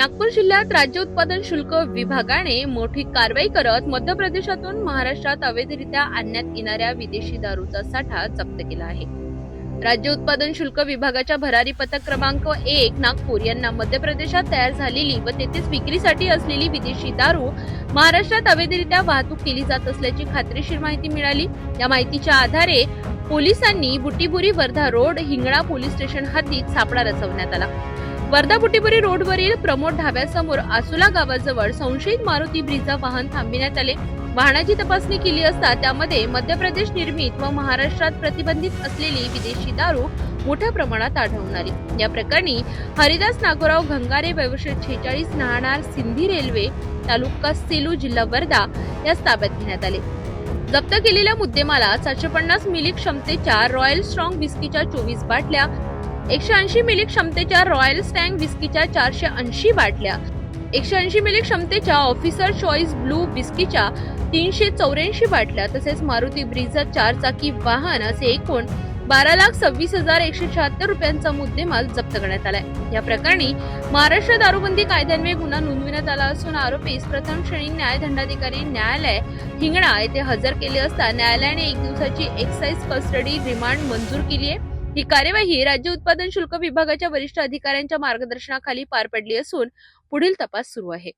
नागपूर जिल्ह्यात राज्य उत्पादन शुल्क विभागाने मोठी कारवाई करत मध्य प्रदेशातून महाराष्ट्रात अवैधरित्या आणण्यात येणाऱ्या विदेशी दारूचा साठा जप्त केला आहे. राज्य उत्पादन शुल्क विभागाच्या भरारी पथक क्रमांक एक नागपूर यांना मध्य प्रदेशात तयार झालेली व तेथेच विक्रीसाठी असलेली विदेशी दारू महाराष्ट्रात अवैधरित्या वाहतूक केली जात असल्याची खात्रीशीर माहिती मिळाली. या माहितीच्या आधारे पोलिसांनी Butibori Wardha road Hingna police station हद्दीत सापळा रचवण्यात आला. वर्धा बुटीबुरी रोडवरील प्रमोद ढाब्यासमोर आसुला गावाजवळ संशयित मारुती ब्रिजा वाहन थांबविण्यात आले. वाहनाची तपासणी केली असता त्यामध्ये मध्य प्रदेश निर्मित व महाराष्ट्रात प्रतिबंधित असलेली विदेशी दारू मोठ्या प्रमाणात आढळून आली. या प्रकरणी हरिदास नागोराव घंगारे व्यवसाय छेचाळीस नाहणार सिंधी रेल्वे तालुका सेलू जिल्हा वर्धा यास ताब्यात घेण्यात आले. जप्त केलेल्या मुद्देमाला सातशे पन्नास मिली क्षमतेच्या रॉयल स्ट्रॉंग विस्कीच्या चोवीस बाटल्या एकशे ऐंशी मिली क्षमतेच्या रॉयल स्टँग विस्कीच्या चारशे ऐंशी बाटल्या एकशे ऐंशी मिली क्षमतेच्या ऑफिसर चॉईस ब्लू विस्कीच्या तीनशे चौऱ्याऐंशी बाटल्या तसेच मारुती ब्रिझर चार चाकी वाहन असे एकूण बारा लाख सव्वीस हजार एकशे शहात्तर रुपयांचा मुद्देमाल जप्त करण्यात आलाय. या प्रकरणी महाराष्ट्र दारूबंदी कायद्यान्वये गुन्हा नोंदविण्यात आला असून आरोपीस प्रथम श्रेणी न्यायदंडाधिकारी न्यायालय हिंगणा येथे हजर केले असता न्यायालयाने एक दिवसाची एक्साईज कस्टडी रिमांड मंजूर केली आहे ही कार्यवाही राज्य उत्पादन शुल्क विभागाच्या वरिष्ठ अधिकाऱ्यांच्या मार्गदर्शनाखाली पार पडली असून पुढील तपास सुरू आहे.